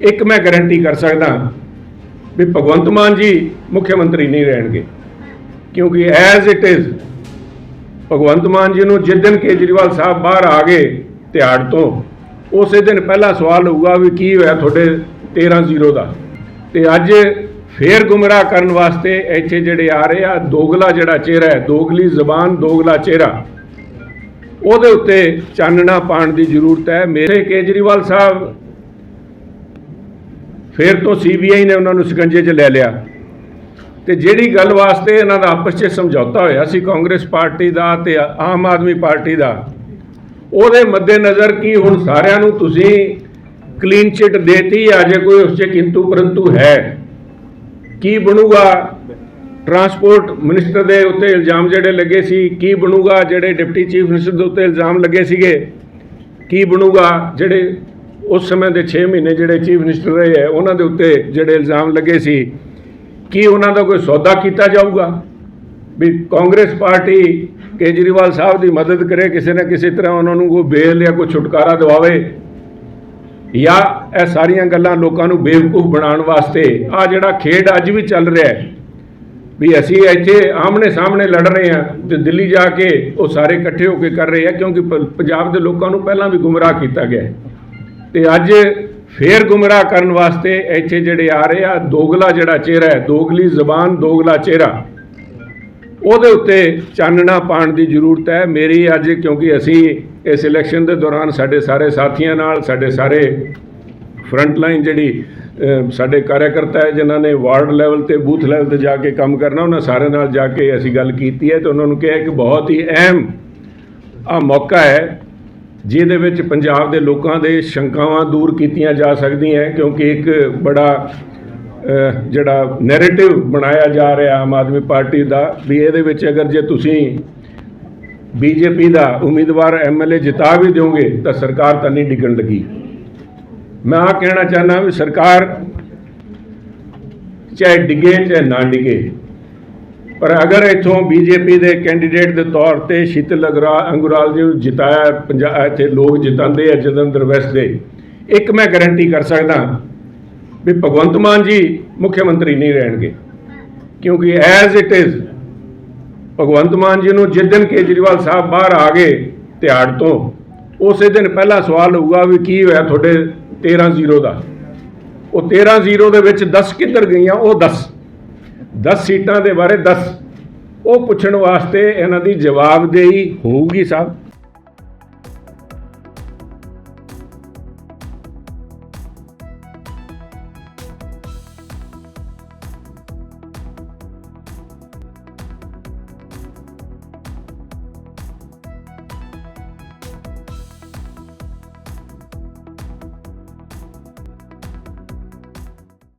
ਇੱਕ ਮੈਂ ਗਾਰੰਟੀ ਕਰ ਸਕਦਾ ਵੀ ਭਗਵੰਤ ਮਾਨ ਜੀ ਮੁੱਖ ਮੰਤਰੀ ਨਹੀਂ ਰਹਿਣਗੇ। ਕਿਉਂਕਿ as it is Bhagwant Mann ji ਨੂੰ ਜਿਸ ਦਿਨ ਕੇਜਰੀਵਾਲ ਸਾਹਿਬ ਬਾਹਰ ਆ ਗਏ ਤਿਹਾੜ ਤੋਂ, ਉਸੇ ਦਿਨ ਪਹਿਲਾ ਸਵਾਲ ਹੋਊਗਾ ਵੀ ਕੀ ਹੋਇਆ ਤੁਹਾਡੇ 13-0 ਦਾ। ਤੇ ਅੱਜ ਫੇਰ ਗੁੰਮਰਾਹ ਕਰਨ ਵਾਸਤੇ ਇੱਥੇ ਜਿਹੜੇ ਆ ਰਹੇ ਆ, ਦੋਗਲਾ ਜਿਹੜਾ ਚਿਹਰਾ ਹੈ, ਦੋਗਲੀ ਜ਼ਬਾਨ, ਦੋਗਲਾ ਚਿਹਰਾ, ਉਹਦੇ ਉੱਤੇ ਚਾਨਣਾ ਪਾਉਣ ਦੀ ਜ਼ਰੂਰਤ ਹੈ। ਮੇਰੇ ਕੇਜਰੀਵਾਲ ਸਾਹਿਬ ਫਿਰ ਤੋਂ ਸੀਬੀਆਈ ਨੇ ਉਹਨਾਂ ਨੂੰ ਸਕੰਜੇ 'ਚ ਲੈ ਲਿਆ। ਤੇ ਜਿਹੜੀ ਗੱਲ ਵਾਸਤੇ ਇਹਨਾਂ ਦਾ ਆਪਸ 'ਚ ਸਮਝੌਤਾ ਹੋਇਆ ਸੀ ਕਾਂਗਰਸ ਪਾਰਟੀ ਦਾ ਤੇ ਆਮ ਆਦਮੀ ਪਾਰਟੀ ਦਾ, ਉਹਦੇ ਮੱਦੇਨਜ਼ਰ ਕੀ ਹੁਣ ਸਾਰਿਆਂ ਨੂੰ ਤੁਸੀਂ ਕਲੀਨ ਚਿੱਟ ਦੇਤੀ ਅਜੇ ਕੋਈ ਉਸ 'ਚ ਕਿੰਤੂ ਪਰੰਤੂ ਹੈ? ਕੀ ਬਣੂਗਾ? ਟਰਾਂਸਪੋਰਟ ਮਿਨਿਸਟਰ ਦੇ ਉੱਤੇ ਇਲਜ਼ਾਮ ਜਿਹੜੇ ਲੱਗੇ ਸੀ, ਕੀ ਬਣੂਗਾ? ਜਿਹੜੇ ਡਿਪਟੀ ਚੀਫ ਮਿਨਿਸਟਰ ਦੇ ਉੱਤੇ ਇਲਜ਼ਾਮ ਲੱਗੇ ਸੀਗੇ, ਕੀ ਬਣੂਗਾ? ਜਿਹੜੇ ਉਸ ਸਮੇਂ ਦੇ 6 ਮਹੀਨੇ ਜਿਹੜੇ ਚੀਫ ਮਿਨਿਸਟਰ ਰਹੇ ਹੈ, ਉਹਨਾਂ ਦੇ ਉੱਤੇ ਜਿਹੜੇ ਇਲਜ਼ਾਮ ਲੱਗੇ ਸੀ, ਕੀ ਉਹਨਾਂ ਦਾ ਕੋਈ ਸੌਦਾ ਕੀਤਾ ਜਾਊਗਾ ਵੀ ਕਾਂਗਰਸ ਪਾਰਟੀ ਕੇਜਰੀਵਾਲ ਸਾਹਿਬ ਦੀ ਮਦਦ ਕਰੇ, ਕਿਸੇ ਨਾ ਕਿਸੇ ਤਰ੍ਹਾਂ ਉਹਨਾਂ ਨੂੰ ਕੋਈ ਬੇਲ ਜਾਂ ਕੋਈ ਛੁਟਕਾਰਾ ਦਿਵਾਵੇ ਜਾਂ ਇਹ ਸਾਰੀਆਂ ਗੱਲਾਂ ਲੋਕਾਂ ਨੂੰ ਬੇਵਕੂਫ ਬਣਾਉਣ ਵਾਸਤੇ ਆ ਜਿਹੜਾ ਖੇਡ ਅੱਜ ਵੀ ਚੱਲ ਰਿਹਾ ਹੈ, ਵੀ ਅਸੀਂ ਇੱਥੇ ਆਮਣੇ ਸਾਹਮਣੇ ਲੜ ਰਹੇ ਹਾਂ ਤੇ ਦਿੱਲੀ ਜਾ ਕੇ ਉਹ ਸਾਰੇ ਇਕੱਠੇ ਹੋ ਕੇ ਕਰ ਰਹੇ ਆ, ਕਿਉਂਕਿ ਪ- ਪੰਜਾਬ ਦੇ ਲੋਕਾਂ ਨੂੰ ਪਹਿਲਾਂ ਵੀ ਗੁੰਮਰਾਹ ਕੀਤਾ ਗਿਆ ਹੈ। ਤੇ ਅੱਜ ਫੇਰ ਗੁੰਮਰਾਹ ਕਰਨ ਵਾਸਤੇ ਇੱਥੇ ਜਿਹੜੇ ਆ ਰਹੇ ਆ ਦੋਗਲਾ ਜਿਹੜਾ ਚਿਹਰਾ ਹੈ ਦੋਗਲੀ ਜ਼ਬਾਨ ਦੋਗਲਾ ਚਿਹਰਾ। ਉਹਦੇ ਉੱਤੇ ਚਾਨਣਾ ਪਾਉਣ ਦੀ ਜ਼ਰੂਰਤ ਹੈ। ਮੇਰੀ ਅੱਜ ਕਿਉਂਕਿ ਅਸੀਂ ਇਸ ਇਲੈਕਸ਼ਨ ਦੇ ਦੌਰਾਨ ਸਾਡੇ ਸਾਰੇ ਸਾਥੀਆਂ ਨਾਲ ਸਾਡੇ ਸਾਰੇ ਫਰੰਟ ਲਾਈਨ ਜਿਹੜੀ ਅਹ, ਸਾਡੇ ਕਾਰਜਕਰਤਾ ਹੈ ਜਿਨ੍ਹਾਂ ਨੇ ਵਾਰਡ ਲੈਵਲ ਤੇ ਬੂਥ ਲੈਵਲ ਤੇ ਜਾ ਕੇ ਕੰਮ ਕਰਨਾ ਉਹਨਾਂ ਸਾਰਿਆਂ ਨਾਲ ਜਾ ਕੇ ਅਸੀਂ ਗੱਲ ਕੀਤੀ ਹੈ ਤੇ ਉਹਨਾਂ ਨੂੰ ਕਿਹਾ ਕਿ ਬਹੁਤ ਹੀ ਅਹਿਮ ਆ ਮੌਕਾ ਹੈ ਜਿਹਦੇ ਵਿੱਚ ਪੰਜਾਬ ਦੇ ਲੋਕਾਂ ਦੇ ਸ਼ੰਕਾਵਾਂ ਦੂਰ ਕੀਤੀਆਂ ਜਾ ਸਕਦੀਆਂ ਕਿਉਂਕਿ ਇੱਕ ਬੜਾ ਜਿਹੜਾ ਨੈਰੇਟਿਵ ਬਣਾਇਆ ਜਾ ਰਿਹਾ ਆਮ ਆਦਮੀ ਪਾਰਟੀ ਦਾ, ਵੀ ਇਹਦੇ ਵਿੱਚ ਅਗਰ ਜੇ ਤੁਸੀਂ ਬੀਜੇਪੀ ਦਾ ਉਮੀਦਵਾਰ ਐਮਐਲਏ ਜਿਤਾ ਵੀ ਦਿਓਗੇ, ਤਾਂ ਸਰਕਾਰ ਤਾਂ ਨਹੀਂ ਡਿੱਗਣ ਲੱਗੀ। ਮੈਂ ਆ ਕਹਿਣਾ ਚਾਹੁੰਦਾ ਵੀ ਸਰਕਾਰ ਚਾਹੇ ਡਿੱਗੇ, ਚਾਹੇ ਨਾ ਡਿੱਗੇ ਪਰ ਅਗਰ ਇਥੋਂ ਬੀਜੇਪੀ ਦੇ ਕੈਂਡੀਡੇਟ ਦੇ ਤੌਰ ਤੇ ਸ਼ੀਤਲ ਅਗਰਾ ਅੰਗੁਰਾਲ ਜੀ ਨੂੰ ਜਿਤਾਇਆ ਪੰਜਾਬ ਇੱਥੇ ਲੋਕ ਜਿਤਾਉਂਦੇ ਆ, ਜਲੰਧਰ ਵੈਸਟ ਦੇ, ਇੱਕ ਮੈਂ ਗਾਰੰਟੀ ਕਰ ਸਕਦਾ ਵੀ ਭਗਵੰਤ ਮਾਨ ਜੀ ਮੁੱਖ ਮੰਤਰੀ ਨਹੀਂ ਰਹਿਣਗੇ। ਕਿਉਂਕਿ as it is Bhagwant Mann ji ਨੂੰ ਜਿਸ ਦਿਨ ਕੇਜਰੀਵਾਲ ਸਾਹਿਬ ਬਾਹਰ ਆ ਗਏ ਤਿਹਾੜ ਤੋਂ, ਉਸੇ ਦਿਨ ਪਹਿਲਾ ਸਵਾਲ ਹੋਊਗਾ ਵੀ ਕੀ ਹੋਇਆ ਤੁਹਾਡੇ 13-0 ਦਾ। ਉਹ 13-0 ਦੇ ਵਿੱਚ 10 ਕਿੱਧਰ ਗਈਆਂ, ਉਹ 10 10 ਸੀਟਾਂ ਦੇ ਬਾਰੇ 10 ਉਹ ਪੁੱਛਣ ਵਾਸਤੇ ਇਹਨਾਂ ਦੀ ਜਵਾਬਦੇਹੀ ਹੋਊਗੀ ਸਾਹਿਬ।